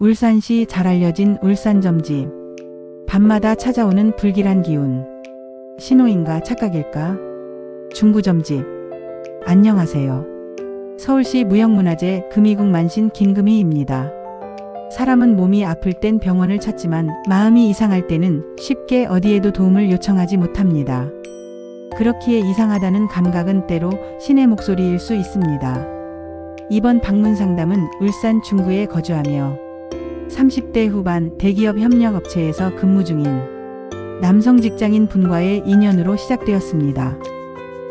울산시 잘 알려진 울산점집. 밤마다 찾아오는 불길한 기운. 신호인가 착각일까? 중구점집. 안녕하세요. 서울시 무형문화재 금이국 만신 김금희입니다. 사람은 몸이 아플 땐 병원을 찾지만 마음이 이상할 때는 쉽게 어디에도 도움을 요청하지 못합니다. 그렇기에 이상하다는 감각은 때로 신의 목소리일 수 있습니다. 이번 방문 상담은 울산 중구에 거주하며 30대 후반 대기업 협력업체에서 근무 중인 남성 직장인 분과의 인연으로 시작되었습니다.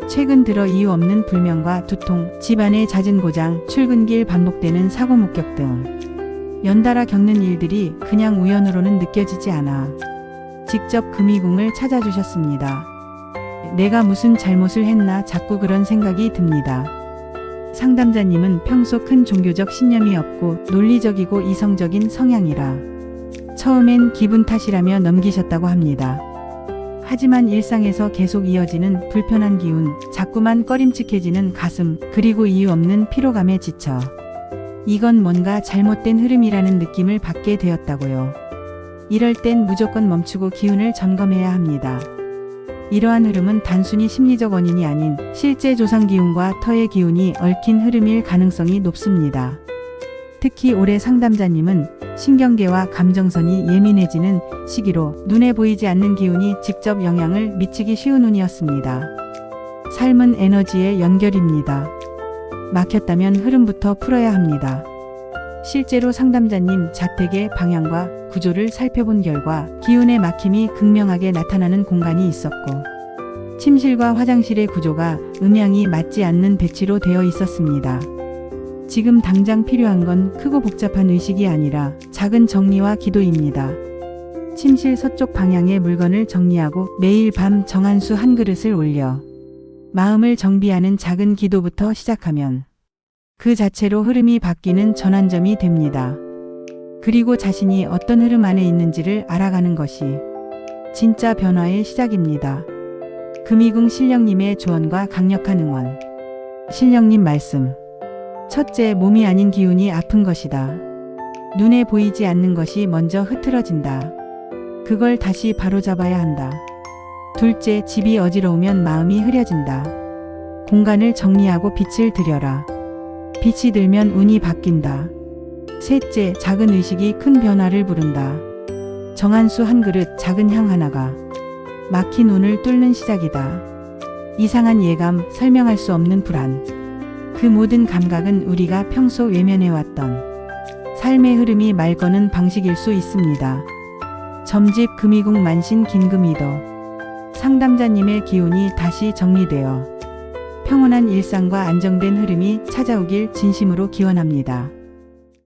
최근 들어 이유 없는 불면과 두통, 집안의 잦은 고장, 출근길 반복되는 사고 목격 등 연달아 겪는 일들이 그냥 우연으로는 느껴지지 않아 직접 금이궁을 찾아주셨습니다. 내가 무슨 잘못을 했나 자꾸 그런 생각이 듭니다. 상담자님은 평소 큰 종교적 신념이 없고 논리적이고 이성적인 성향이라 처음엔 기분 탓이라며 넘기셨다고 합니다. 하지만 일상에서 계속 이어지는 불편한 기운, 자꾸만 꺼림칙해지는 가슴, 그리고 이유 없는 피로감에 지쳐 이건 뭔가 잘못된 흐름이라는 느낌을 받게 되었다고요. 이럴 땐 무조건 멈추고 기운을 점검해야 합니다. 이러한 흐름은 단순히 심리적 원인이 아닌 실제 조상 기운과 터의 기운이 얽힌 흐름일 가능성이 높습니다. 특히 올해 상담자님은 신경계와 감정선이 예민해지는 시기로 눈에 보이지 않는 기운이 직접 영향을 미치기 쉬운 운이었습니다. 삶은 에너지의 연결입니다. 막혔다면 흐름부터 풀어야 합니다. 실제로 상담자님 자택의 방향과 구조를 살펴본 결과 기운의 막힘이 극명하게 나타나는 공간이 있었고 침실과 화장실의 구조가 음향이 맞지 않는 배치로 되어 있었습니다. 지금 당장 필요한 건 크고 복잡한 의식이 아니라 작은 정리와 기도입니다. 침실 서쪽 방향의 물건을 정리하고 매일 밤 정한 수 한 그릇을 올려 마음을 정비하는 작은 기도부터 시작하면 그 자체로 흐름이 바뀌는 전환점이 됩니다. 그리고 자신이 어떤 흐름 안에 있는지를 알아가는 것이 진짜 변화의 시작입니다. 금이궁 신령님의 조언과 강력한 응원. 신령님 말씀. 첫째, 몸이 아닌 기운이 아픈 것이다. 눈에 보이지 않는 것이 먼저 흐트러진다. 그걸 다시 바로잡아야 한다. 둘째, 집이 어지러우면 마음이 흐려진다. 공간을 정리하고 빛을 들여라. 빛이 들면 운이 바뀐다. 셋째, 작은 의식이 큰 변화를 부른다. 정한 수 한 그릇, 작은 향 하나가 막힌 운을 뚫는 시작이다. 이상한 예감, 설명할 수 없는 불안. 그 모든 감각은 우리가 평소 외면해왔던 삶의 흐름이 말 거는 방식일 수 있습니다. 점집 금이궁 만신 긴금이도 상담자님의 기운이 다시 정리되어 평온한 일상과 안정된 흐름이 찾아오길 진심으로 기원합니다.